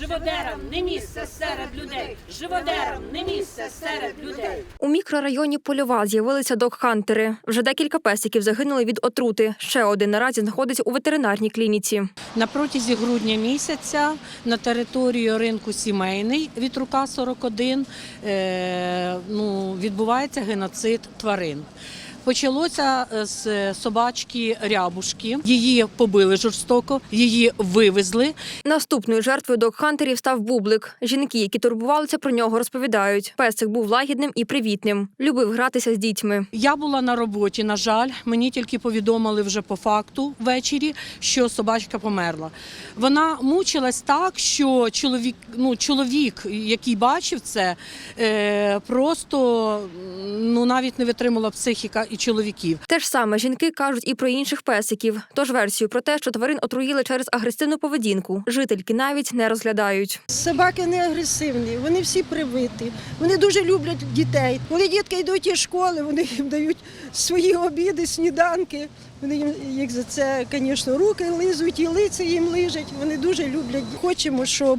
Живодерам не місце серед людей. Живодерам не місце серед людей. У мікрорайоні Польова з'явилися док-хантери. Вже декілька песиків загинули від отрути. Ще один наразі знаходиться у ветеринарній клініці. На протязі грудня місяця на територію ринку сімейний від рука 41 е, ну, відбувається геноцид тварин. Почалося е, з собачки рябушки. Її побили жорстоко, її вивезли. Наступною жертвою док-хантерів став бублик. Жінки, які турбувалися про нього, розповідають. Песик був лагідним і привітним. Любив гратися з дітьми. Я була на роботі. На жаль, мені тільки повідомили вже по факту ввечері, що собачка померла. Вона мучилась так, що чоловік, ну чоловік, який бачив це, е, просто ну навіть не витримала психіка і чоловіків. Те ж саме жінки кажуть і про інших песиків. Тож версію про те, що тварин отруїли через агресивну поведінку, жительки навіть не розглядають. Собаки не агресивні, вони всі привиті. Вони дуже люблять дітей. Коли дітки йдуть із школи, вони їм дають свої обіди, сніданки. Вони їм їх за це, звісно, руки лизуть і лиці їм лижать. Вони дуже люблять. Хочемо, щоб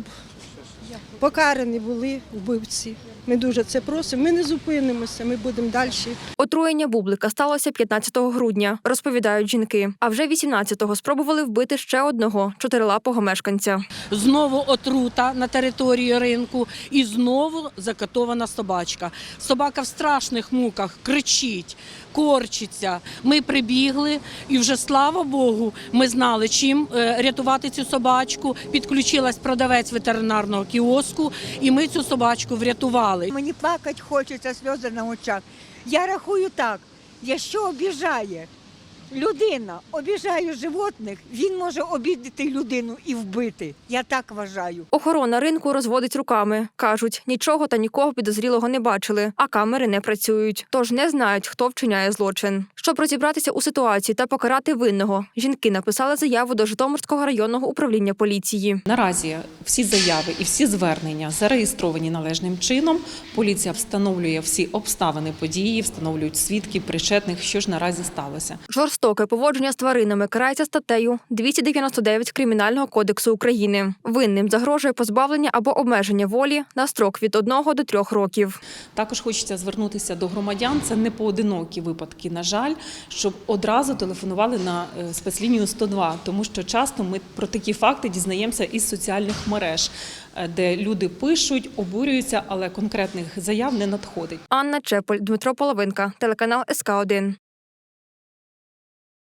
покарані були вбивці. Ми дуже це просимо. Ми не зупинимося, ми будемо далі. Отруєння бублика сталося 15 грудня, розповідають жінки. А вже 18-го спробували вбити ще одного чотирилапого мешканця. Знову отрута на території ринку, і знову закатована собачка. Собака в страшних муках кричить, корчиться. Ми прибігли, і вже слава Богу, ми знали, чим е, рятувати цю собачку. Підключилась продавець ветеринарного кіоску, і ми цю собачку врятували. Мені плакати хочеться, сльози на очах. Я рахую так, якщо обіжає людина, обіжає животних, він може обідати людину і вбити. Я так вважаю. Охорона ринку розводить руками. кажуть, нічого та нікого підозрілого не бачили, а камери не працюють. Тож не знають, хто вчиняє злочин. Щоб розібратися у ситуації та покарати винного, жінки написали заяву до Житомирського районного управління поліції. Наразі всі заяви і всі звернення зареєстровані належним чином. Поліція встановлює всі обставини події, встановлюють свідків, причетних, що ж наразі сталося. Жорстоке поводження з тваринами карається статтею 299 Кримінального кодексу України. Винним загрожує позбавлення або обмеження волі на строк від 1 до 3 років. Також хочеться звернутися до громадян. Це не поодинокі випадки, на жаль, щоб одразу телефонували на е, спецлінію 102, тому що часто ми про такі факти дізнаємося із соціальних мереж, е, де люди пишуть, обурюються, але конкретних заяв не надходить. Анна Чеполь, Дмитро Половинка, телеканал СК 1